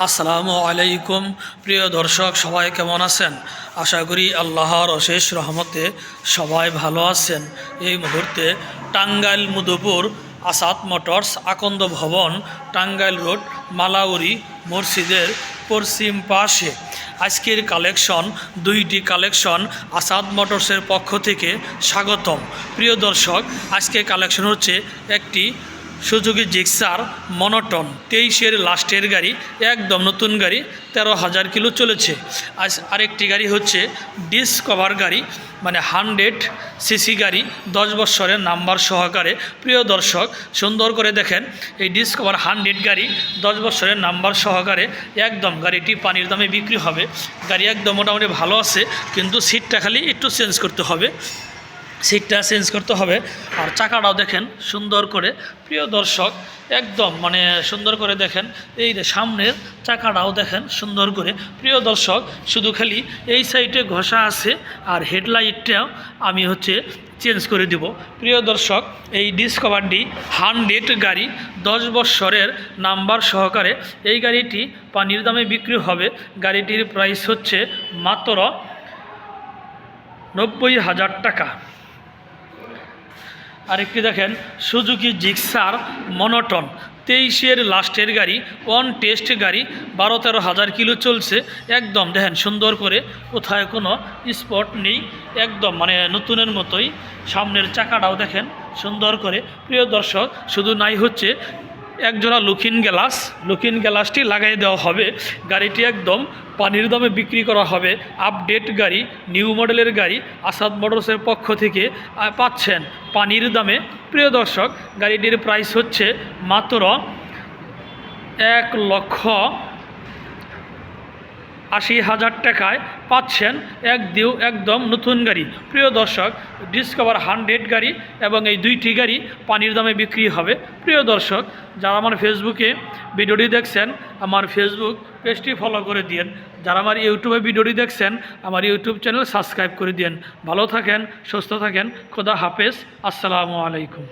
আসসালামু আলাইকুম। প্রিয় দর্শক, সবাই কেমন আছেন? আশা করি আল্লাহর অশেষ রহমতে সবাই ভালো আছেন। এই মুহূর্তে টাঙ্গাইল মধুপুর আসাদ মোটরস আকন্দ ভবন, টাঙ্গাইল রোড, মালাউরি মসজিদের পশ্চিম পাশে। আজকের কালেকশন, দুইটি কালেকশন আসাদ মোটরসের পক্ষ থেকে স্বাগতম। প্রিয় দর্শক, আজকে কালেকশন হচ্ছে একটি সুজুকি জিক্সার মনোটন তেইশের লাস্টের গাড়ি, একদম নতুন গাড়ি, তেরো হাজার কিলো চলেছে। আরেকটি গাড়ি হচ্ছে ডিসকভার গাড়ি মানে হান্ড্রেড সিসি গাড়ি, দশ বছরের নাম্বার সহকারে। প্রিয় দর্শক, সুন্দর করে দেখেন, এই ডিসকভার হান্ড্রেড গাড়ি, দশ বছরের নাম্বার সহকারে একদম গাড়িটি পানির দামে বিক্রি হবে। গাড়ি একদম মোটামুটি ভালো আছে, কিন্তু সিটটা খালি একটু চেঞ্জ করতে হবে। সিটটা চেঞ্জ করতে হবে। আর চাকাটাও দেখেন সুন্দর করে। প্রিয় দর্শক, একদম মানে সুন্দর করে দেখেন। এই সামনের চাকাটাও দেখেন সুন্দর করে। প্রিয় দর্শক, শুধু খালি এই সাইডে ঘষা আছে আর হেডলাইটটাও আমি হচ্ছে চেঞ্জ করে দিব। প্রিয় দর্শক, এই ডিসকভারটি হান্ড্রেড গাড়ি দশ বৎসরের নাম্বার সহকারে। এই গাড়িটি পানির দামে বিক্রি হবে। গাড়িটির প্রাইস হচ্ছে মাত্র নব্বই হাজার টাকা। আরেকটি দেখেন, সুজুকি জিক্সার মনোটন। তেইশের লাস্টের গাড়ি, ওয়ান টেস্ট গাড়ি বারো তেরো হাজার কিলো চলছে। একদম, দেখেন, সুন্দর করে কোথায় কোনো স্পট নেই। একদম মানে নতুনের মতোই। সামনের চাকাটাও দেখেন, সুন্দর করে। প্রিয় দর্শক, শুধু নাই হচ্ছে একজোড়া লুকিন গ্লাস, লুকিন গ্লাসটি লাগাই দেওয়া হবে। গাড়িটি একদম পানির দামে বিক্রি করা হবে। আপডেট গাড়ি, নিউ মডেলের গাড়ি আসাদ মোটরসের পক্ষ থেকে পাচ্ছেন পানির দামে। প্রিয় দর্শক, গাড়িটির প্রাইস হচ্ছে মাত্র এক লক্ষ আশি হাজার টাকায় পাচ্ছেন এক দিও একদম নতুন গাড়ি। প্রিয় দর্শক ডিসকভার হান্ড্রেড গাড়ি এবং এই দুইটি গাড়ি পানির দামে বিক্রি হবে। প্রিয় দর্শক, যারা আমার ফেসবুকে ভিডিওটি দেখছেন, আমার ফেসবুক পেজটি ফলো করে দিন যারা আমার ইউটিউবে ভিডিওটি দেখছেন, আমার ইউটিউব চ্যানেল সাবস্ক্রাইব করে দিন ভালো থাকেন, সুস্থ থাকেন। খোদা হাফেজ। আসসালামু আলাইকুম।